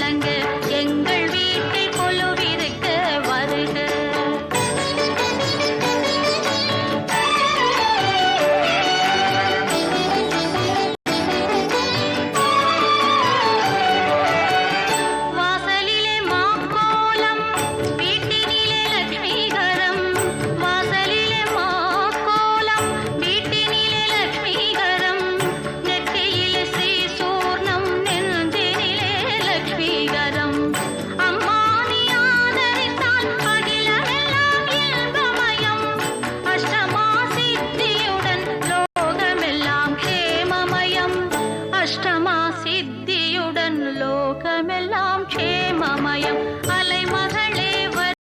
விளங்க லோகமெல்லாம் க்ஷேமமயம்.